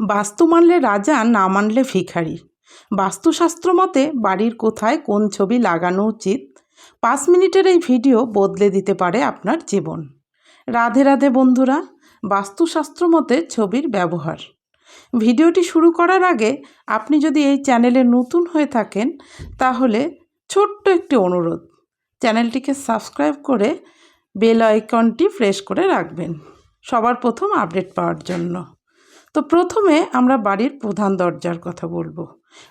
বাস্তু মানলে রাজা, না মানলে ভিখারি। বাস্তুশাস্ত্র মতে, বাড়ির কোথায় কোন ছবি লাগানো উচিত, পাঁচ মিনিটের এই ভিডিও বদলে দিতে পারে আপনার জীবন। রাধে রাধে বন্ধুরা, বাস্তুশাস্ত্র মতে ছবির ব্যবহার। ভিডিওটি শুরু করার আগে আপনি যদি এই চ্যানেলে নতুন হয়ে থাকেন, তাহলে ছোট্ট একটি অনুরোধ, চ্যানেলটিকে সাবস্ক্রাইব করে বেল আইকনটি প্রেস করে রাখবেন। সবার প্রথম আপডেট পাওয়ার জন্য। তো প্রথমে আমরা বাড়ির প্রধান দরজার কথা বলব।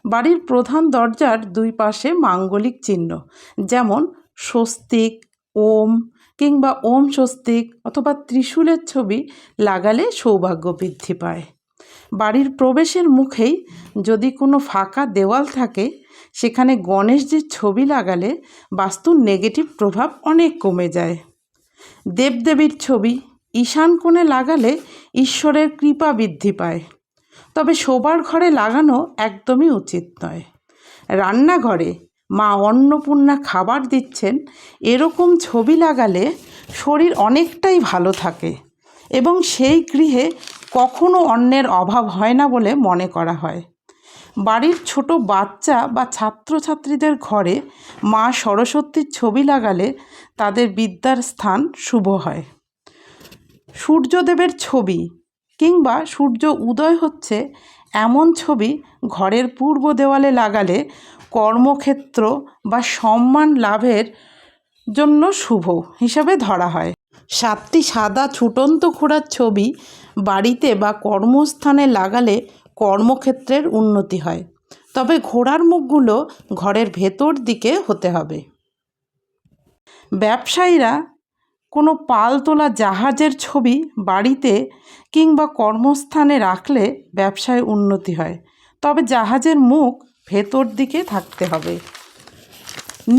বাড়ির প্রধান দরজার দুই পাশে মাঙ্গলিক চিহ্ন, যেমন স্বস্তিক, ওম, কিংবা ওম স্বস্তিক অথবা ত্রিশূলের ছবি লাগালে সৌভাগ্য বৃদ্ধি পায়। বাড়ির প্রবেশের মুখেই যদি কোনো ফাঁকা দেওয়াল থাকে, সেখানে গণেশজির ছবি লাগালে বাস্তুর নেগেটিভ প্রভাব অনেক কমে যায়। দেবদেবীর ছবি ঈশান কোণে লাগালে ঈশ্বরের কৃপা বৃদ্ধি পায়। তবে শোবার ঘরে লাগানো একদমই উচিত নয়। রান্নাঘরে মা অন্নপূর্ণা খাবার দিচ্ছেন, এরকম ছবি লাগালে শরীর অনেকটাই ভালো থাকে এবং সেই গৃহে কখনো অন্যের অভাব হয় না বলে মনে করা হয়। বাড়ির ছোট বাচ্চা বা ছাত্রছাত্রীদের ঘরে মা সরস্বতীর ছবি লাগালে তাদের বিদ্যার স্থান শুভ হয়। সূর্যদেবের ছবি কিংবা সূর্য উদয় হচ্ছে এমন ছবি ঘরের পূর্ব দেওয়ালে লাগালে কর্মক্ষেত্র বা সম্মান লাভের জন্য শুভ হিসাবে ধরা হয়। সাতটি সাদা ছুটন্ত ঘোড়ার ছবি বাড়িতে বা কর্মস্থানে লাগালে কর্মক্ষেত্রের উন্নতি হয়। তবে ঘোড়ার মুখগুলো ঘরের ভেতর দিকে হতে হবে। ব্যবসায়ীরা কোনো পাল তোলা জাহাজের ছবি বাড়িতে কিংবা কর্মস্থানে রাখলে ব্যবসায় উন্নতি হয়। তবে জাহাজের মুখ ভেতর দিকে থাকতে হবে।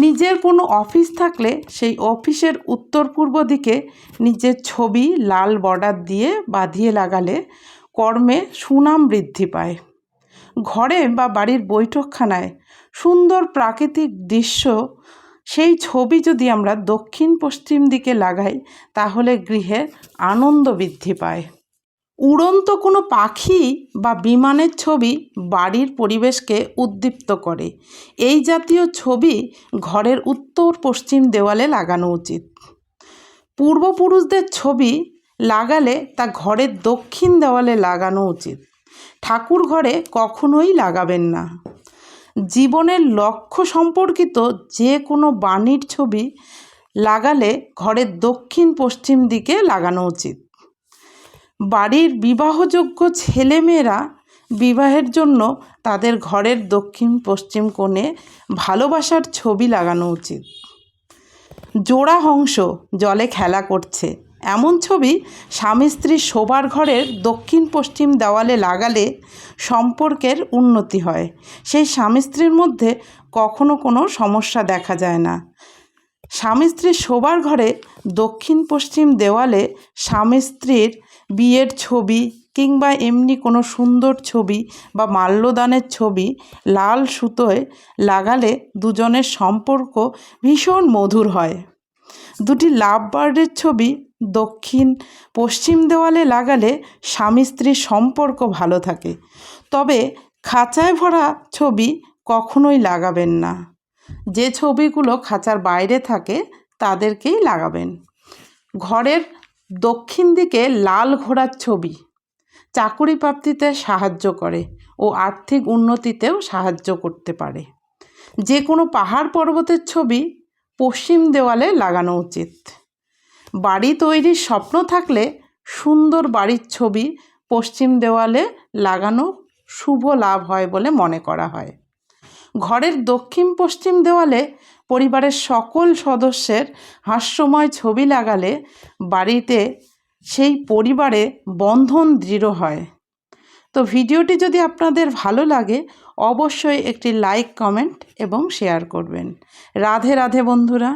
নিজের কোনো অফিস থাকলে সেই অফিসের উত্তর পূর্ব দিকে নিজের ছবি লাল বর্ডার দিয়ে বাঁধিয়ে লাগালে কর্মে সুনাম বৃদ্ধি পায়। ঘরে বা বাড়ির বৈঠকখানায় সুন্দর প্রাকৃতিক দৃশ্য সেই ছবি যদি আমরা দক্ষিণ পশ্চিম দিকে লাগাই, তাহলে গৃহে আনন্দ বৃদ্ধি পায়। উড়ন্ত কোনো পাখি বা বিমানের ছবি বাড়ির পরিবেশকে উদ্দীপ্ত করে। এই জাতীয় ছবি ঘরের উত্তর পশ্চিম দেওয়ালে লাগানো উচিত। পূর্বপুরুষদের ছবি লাগালে তা ঘরের দক্ষিণ দেওয়ালে লাগানো উচিত। ঠাকুর ঘরে কখনোই লাগাবেন না। জীবনের লক্ষ্য সম্পর্কিত যে কোনো বাণীর ছবি লাগালে ঘরের দক্ষিণ পশ্চিম দিকে লাগানো উচিত। বাড়ির বিবাহযোগ্য ছেলেমেয়েরা বিবাহের জন্য তাদের ঘরের দক্ষিণ পশ্চিম কোণে ভালোবাসার ছবি লাগানো উচিত। জোড়া হংস জলে খেলা করছে। এমন ছবি স্বামী স্ত্রীর শোবার ঘরের দক্ষিণ পশ্চিম দেওয়ালে লাগালে সম্পর্কের উন্নতি হয়। সেই স্বামী স্ত্রীর মধ্যে কখনো কোনো সমস্যা দেখা যায় না। স্বামী স্ত্রীর শোবার ঘরে দক্ষিণ পশ্চিম দেওয়ালে স্বামী স্ত্রীর বিয়ের ছবি কিংবা এমনি কোনো সুন্দর ছবি বা মাল্যদানের ছবি লাল সুতোয় লাগালে দুজনের সম্পর্ক ভীষণ মধুর হয়। দুটি লাভ বার্ডের ছবি দক্ষিণ, পশ্চিম দেওয়ালে লাগালে স্বামী স্ত্রীর সম্পর্ক ভালো থাকে। তবে খাঁচায় ভরা ছবি কখনোই লাগাবেন না। যে ছবিগুলো খাঁচার বাইরে থাকে, তাদেরকেই লাগাবেন। ঘরের দক্ষিণ দিকে লাল ঘোড়ার ছবি চাকুরি প্রাপ্তিতে সাহায্য করে ও আর্থিক উন্নতিতেও সাহায্য করতে পারে। যে কোনো পাহাড় পর্বতের ছবি পশ্চিম দেওয়ালে লাগানো উচিত। বাড়ি তৈরির স্বপ্ন থাকলে সুন্দর বাড়ির ছবি পশ্চিম দেওয়ালে লাগানো শুভ লাভ হয় বলে মনে করা হয়। ঘরের দক্ষিণ পশ্চিম দেওয়ালে পরিবারের সকল সদস্যের হাস্যময় ছবি লাগালে বাড়িতে সেই পরিবারে বন্ধন দৃঢ় হয়। তো ভিডিওটি যদি আপনাদের ভালো লাগে, অবশ্যই একটি লাইক, কমেন্ট এবং শেয়ার করবেন। রাধে রাধে বন্ধুরা।